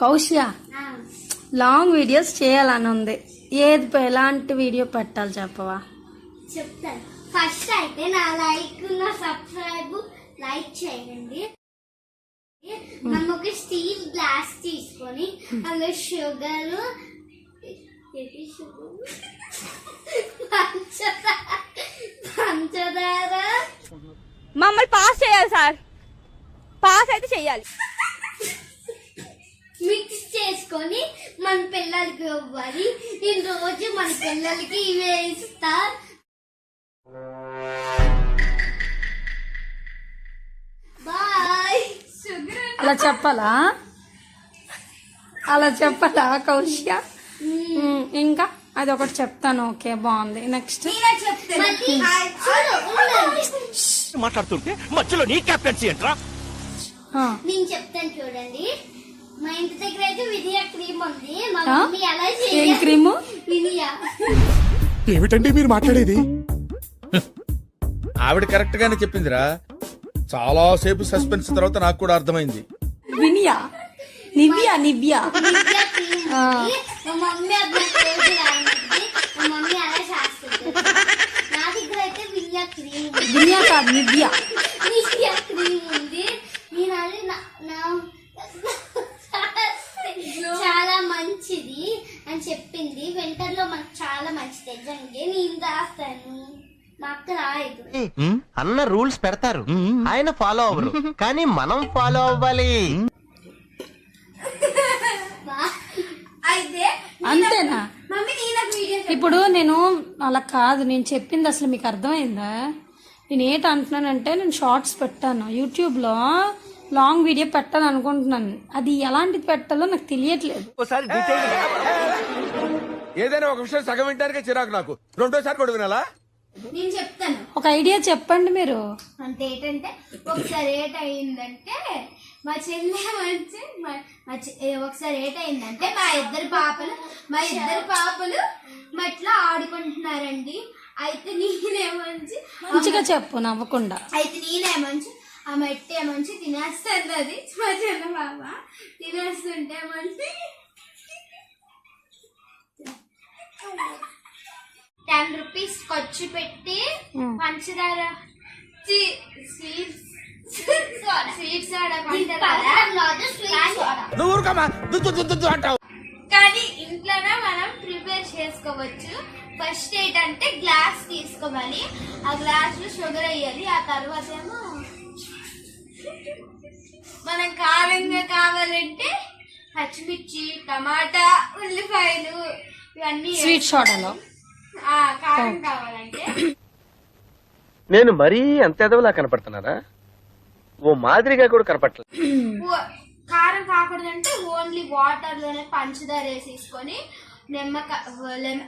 కౌశియ long videos చేయాలని ఉంది ఏది ఎలాంటి వీడియో పెట్టాలి చెప్పవా? చెప్తాను ఫస్ట్ అయితే నా లైక్ నా సబ్స్క్రైబ్ లైక్ చేయండి. మనం ఒక స్టీల్ గ్లాస్ తీసుకొని అందులో షుగర్ పంచదార మమ్మల్ని పాస్ చేయాలి సార్. పాస్ అయితే చెయ్యాలి. మిక్స్ చేసుకొని మన పిల్లలకి ఇవ్వాలి. ఈ రోజు మన పిల్లలకి ఇవే ఇస్తా. బాయ్. అలా చెప్పాలా? అలా చెప్పాలా కౌశియ ఇంకా? అది ఒకటి చెప్తాను. ఓకే బాగుంది. నెక్స్ట్. మాట్లాడుతుంటే మధ్యలో నీ క్యాప్టెన్సీ ఏంట్రా? నేను చెప్తాను చూడండి. మా ఇంటి దగ్గర అయితే వినియా క్రీమ్ ఉంది. మా ఆ? మమ్మీ ఎలా ఏం చేయాలి క్రీము? వినియా. ఏమిటండి మీరు మాట్లాడేది? ఆవిడ కరెక్ట్ గానే చెప్పిందిరా. చాలా సేపు సస్పెన్స్ తర్వాత నాకు కూడా అర్థమైంది. వినియా? నివ్యా నివ్యా? వినియా క్రీమ్ ఉంది. మా మమ్మీ అది నాకు రోజు రానిది మా మమ్మీ అలా చేస్తుంది. నా దగ్గర అయితే వినియా క్రీమ్ ఉంది. వినియా కాదు నివ్యా నివ్యా క్రీమ్ ఉంది నేను అది నా- నా- చాలా మంచిది అని చెప్పింది వింటర్లో మనకు చాలా మంచిది నిజంగా నేను రాస్తాను మా అక్క రాయదు అన్న రూల్స్ పెడతారు. ఆయన ఫాలో అవ్వరు. కానీ మనం ఫాలో అవ్వాలి. అంతేనా? మమ్మీ నేను నాకు వీడియో ఇప్పుడు నేను అలా కాదు నేను చెప్పింది అసలు మీకు అర్థమైందా? నేను ఏంటి అంటున్నానంటే నేను షార్ట్స్ పెట్టాను. యూట్యూబ్లో లాంగ్ వీడియో పెట్టాలి అనుకుంటున్నాను. అది ఎలాంటిది పెట్టాలో నాకు తెలియట్లేదు. ఏదైనా ఒక విషయం సగం వింటానికే చిరాకు నాకు. రెండోసారి కూడా వినాలా నేను చెప్తాను. ఒక ఐడియా చెప్పండి మీరు. అంటే ఏంటంటే ఒకసారి ఏట అయిందంటే మా చెల్లె మంచి ఒకసారి ఏట అయిందంటే మా ఇద్దరు పాపలు మా ఇద్దరు పాపలు మట్లో ఆడుకుంటున్నారండి. అయితే నేనేమంచి మంచిగా చెప్పు నవ్వకుండా. అయితే నేనేమంచి ఆ మట్టి ఏమంచి తినేస్తుంది అది. మా చిన్న పాప తినేస్తుంటే మంచి టెన్ రూపీస్ ఖర్చు పెట్టి పంచదార. కానీ ఇంట్లోనే మనం ప్రిపేర్ చేసుకోవచ్చు. ఫస్ట్ ఏంటంటే గ్లాస్ తీసుకోవాలి. ఆ గ్లాస్లో షుగర్ వేయాలి. ఆ తర్వాత ఏమో మనం కారంగా కావాలంటే పచ్చిమిర్చి టమాటా ఉల్లిపాయలు ఇవన్నీ స్వీట్ సోడాలో. కారం కావాలంటే. నేను మరీ అంత ఎదవలా కనపడుతున్నారా ఓ మాదిరిగా కూడా కనపడలేదు ఓ- కారం కాకూడదంటే ఓన్లీ వాటర్లోనే పంచదార వేసేసుకొని నిమ్మకాయ లెమ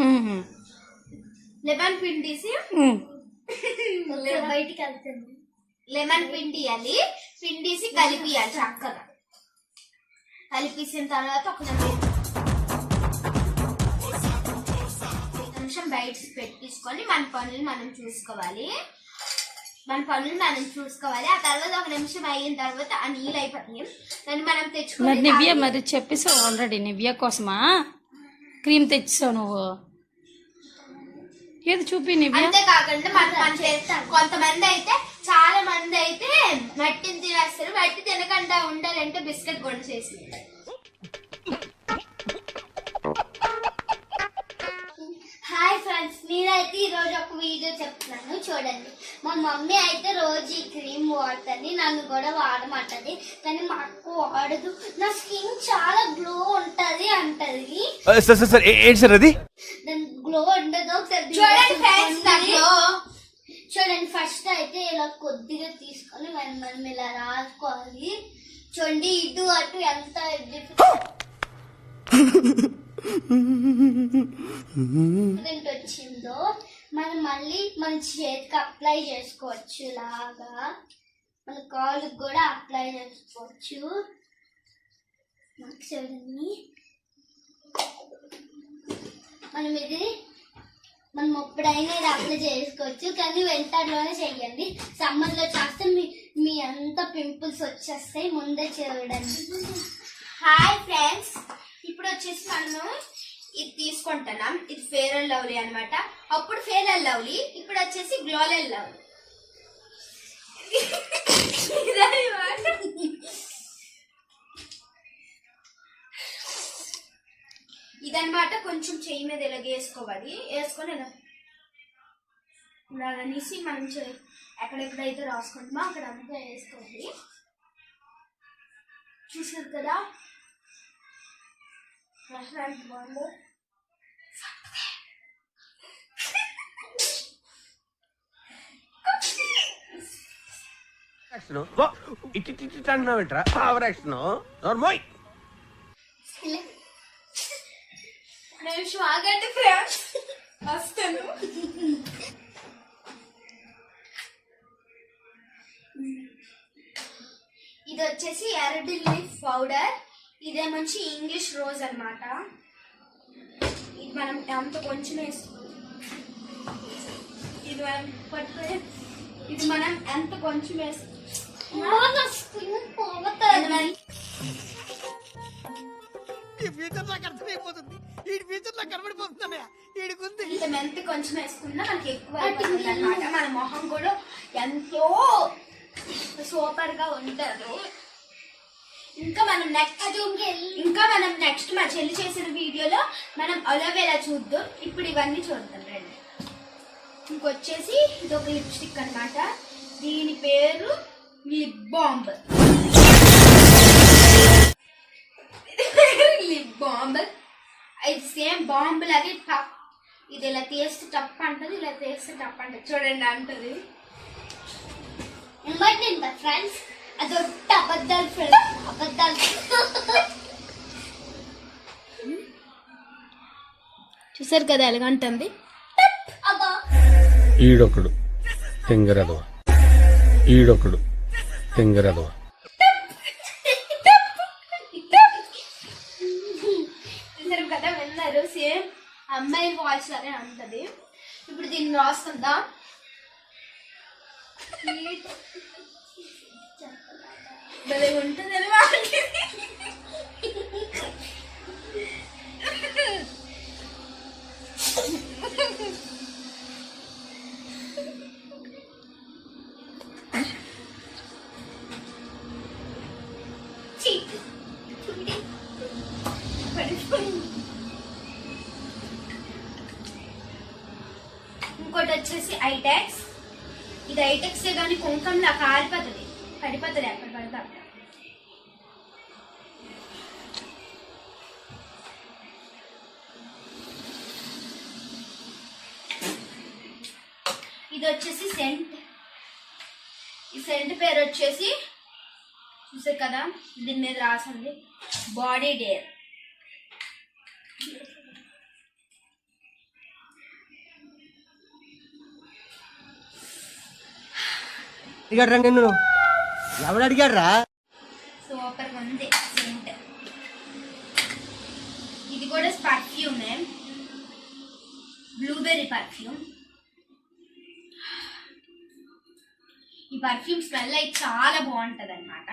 మ్మ్. లెమన్ పిండిసి. బయటికి వెళ్తుంది. లెమన్ పిండి ఇవ్వాలి పిండిసి కలిపియాలి చక్కగా. కలిపేసిన తర్వాత ఒక నిమిషం- బయట పెట్టించుకొని మన పనులు మనం చూసుకోవాలి మన పనులు మనం చూసుకోవాలి ఆ తర్వాత ఒక నిమిషం అయిన తర్వాత ఆ నీళ్ళు అయిపోతాయి దాన్ని మనం తెచ్చుకొని నివ్య మరి చెప్పేసావు ఆల్రెడీ నివ్య కోసమా క్రీమ్ తెచ్చావు నువ్వు ఏది చూపి నివ్య అంతేకాకుండా మన మన చేస్తాం కొంతమంది అయితే చాలా మంది అయితే మట్టిని తినేస్తారు మట్టి తినకుండా ఉండాలంటే బిస్కెట్ కూడా చేసి రోజు ఒక వీడియో చెప్తున్నాను చూడండి. మా మమ్మీ అయితే రోజు ఈ క్రీమ్ వాడుతుంది నన్ను కూడా వాడమంటది. కానీ మా అక్క వాడదు. నా స్కిన్ చాలా గ్లో ఉంటది అంటది. సార్ సార్ సార్ ఏంటి సార్ అది? దాని గ్లో ఉండదు ఒకసారి చూడండి ఫ్రెండ్స్ చూడండి ఫస్ట్ అయితే ఇలా కొద్దిగా తీసుకొని మనం మనం ఇలా రాసుకోవాలి. చూడండి ఇటు అటు ఎంత వచ్చిందో. మనం మళ్ళీ మన చేతికి అప్లై చేసుకోవచ్చు లాగా. మన కాళ్ళకి కూడా అప్లై చేసుకోవచ్చు. చూడండి మనం ఇది మనం ఎప్పుడైనా ఇది అప్లై చేసుకోవచ్చు. కానీ వెంటర్లోనే చేయండి సమ్మర్లో చేస్తే మీ మీ అంత పింపుల్స్ వచ్చేస్తాయి. ముందే చూడండి హాయ్ ఫ్రెండ్స్ ఇప్పుడు వచ్చేసి మనము ఇది తీసుకుంటున్నాం. ఇది ఫేర్ అండ్ లవ్లీ అనమాట అప్పుడు ఫెయిల్ అండ్ లవ్లీ ఇప్పుడు వచ్చేసి గ్లోల్ అండ్ లవ్లీ ఇదన్నమాట కొంచెం చెయ్యి మీద ఇలాగ వేసుకోవాలి? వేసుకొని ఇలా ఇలాగ అనేసి మనం చెయ్యి ఎక్కడెక్కడైతే రాసుకుంటామో అక్కడ అంతా వేసుకోవాలి. చూసారు కదా? రెస్టారెంట్ బాగుంది పవర్ యాక్షన్ నోర్మోయ్ నేను షాగండి ఫ్రెండ్స్. వస్తాను. ఇది వచ్చేసి ఎర్రడి లీఫ్ పౌడర్. ఇదే మంచి ఇంగ్లీష్ రోజ్ అన్నమాట. ఇది మనం అంత కొంచెం వేసుకో ఇది పట్టుకునే ఇది మనం ఎంత కొంచెం ఈ ఫ్యూచర్ నాకు అర్థమైపోతుంది. ఈ ఫ్యూచర్ నాకు కనబడిపోతుందన్నయ్య ఈడికుంది ఇంత మెంతి కొంచెం వేసుకున్నా మనకి ఎక్కువ అనమాట మన మొహం కూడా ఎంతో సూపర్గా ఉంటారు ఇంకా మనం నెక్స్ట్ ఇంకా మనం నెక్స్ట్ మా చెల్లి చేసిన వీడియోలో మనం అలోవేరా చూద్దాం. ఇప్పుడు ఇవన్నీ చూద్దాం రండి. ఇంకొచ్చేసి ఇది ఒక లిప్స్టిక్ అన్నమాట. దీని పేరు లిప్ బాంబ్. Lip bomb. ఇది సేమ్ బాంబు లాగే టప్. ఇది ఇలా తీస్తే టప్ అంటది ఇలా తీస్తే టప్ అంటది. చూడండి అంటది. Important friends. అది ఒట్టి అబద్ధాలు ఫ్రెండ్స్. అబద్ధాలు. చూసారు కదా ఎలాగంటుంది ఈడొకడు తెంగరదవ. ఈడొకడు తెంగరదవ. చూసారు కదా విన్నారు. సేమ్ అమ్మాయి వాయిస్ అనే అంటది. ఇప్పుడు దీన్ని రాస్తుందా? ఉంటుంది వాళ్ళకి. you. ఇంకోటి వచ్చేసి ఐటెక్స్ ఇది ఐటెక్స్ కానీ కుంకంలా కారిపోతుంది పడిపోతుంది అక్కడ పడితే అక్కడ. ఇది వచ్చేసి సెంట్. ఈ సెంట్ పేరు వచ్చేసి చూసారు కదా? దీని మీద రాసింది. Body dare. అడిగాడ్రా నిన్ను? ఎవడు అడిగాడ్రా? సూపర్ ఉంది సెంట్ ఇది కూడా పర్ఫ్యూమే బ్లూబెర్రీ పర్ఫ్యూమ్ ఈ పర్ఫ్యూమ్ స్మెల్ అయితే చాలా బాగుంటుంది అనమాట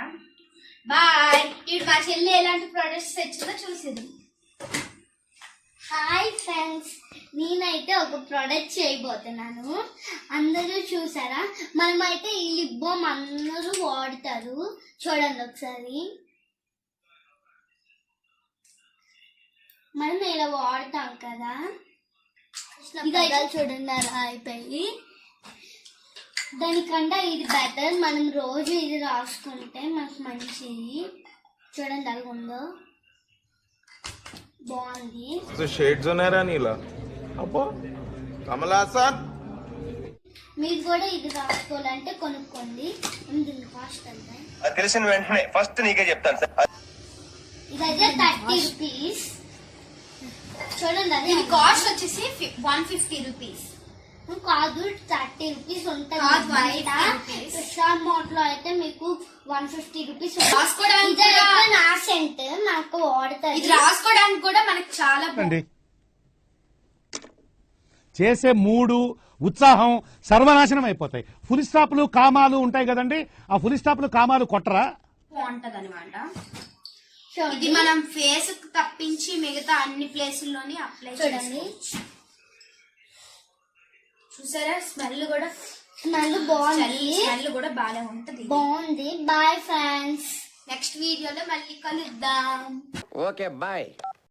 బాయ్ ఇప్పుడు మా చెల్లి ఎలాంటి ప్రొడక్ట్స్ తెచ్చిందో చూసేది హాయ్ ఫ్రెండ్స్ నేనైతే ఒక ప్రోడక్ట్ చేయబోతున్నాను. అందరూ చూసారా? మనమైతే ఈ లిప్ బామ్ అందరూ వాడతారు. చూడండి ఒకసారి. మనం ఇలా వాడతాం కదా. ఇదైతే చూడండి అలా అయిపోయి. దానికన్నా ఇది బెటర్ మనం రోజు ఇది రాసుకుంటే మనకు మంచిది. చూడండి అలా ఉందో బాగుంది. షేడ్స్ ఉన్నారా నీలా. అబ్బో కమలాసన్ మీరు కూడా ఇది రాసుకోవాలంటే కొనుక్కోండి. కాస్ట్ ఎంత తెలిసిన వెంటనే ఫస్ట్ నీకే చెప్తాను సార్. ఇదైతే థర్టీ రూపీస్ చూడండి అది ఇది కాస్ట్ వచ్చేసి వన్ ఫిఫ్టీ రూపీస్ కాదు థర్టీ రూపీస్ ఉంటుంది బయట మోట్లో అయితే మీకు వన్ ఫిఫ్టీ రూపీస్ రాసుకోవడానికి నా సెంట్ నాకు వాడతారు ఇది రాసుకోవడానికి కూడా మనకి చాలా చేసే మూడు ఉత్సాహం సర్వనాశనం అయిపోతాయి. ఫుల్ స్టాప్లు కామాలు ఉంటాయి కదండి. ఆ ఫుల్ స్టాప్లు కామాలు కొట్టరా? బాగుంటది అనమాట ఇది మనం ఫేస్ తప్పించి మిగతా అన్ని ప్లేసుల్లోని అప్లై చూడండి. చూసారా? స్మెల్ కూడా స్మెల్ బాగుంది. స్మెల్ కూడా బాగా ఉంటది బాగుంది. Bye friends. నెక్స్ట్ వీడియోలో మళ్ళీ కలుద్దాం. Okay bye.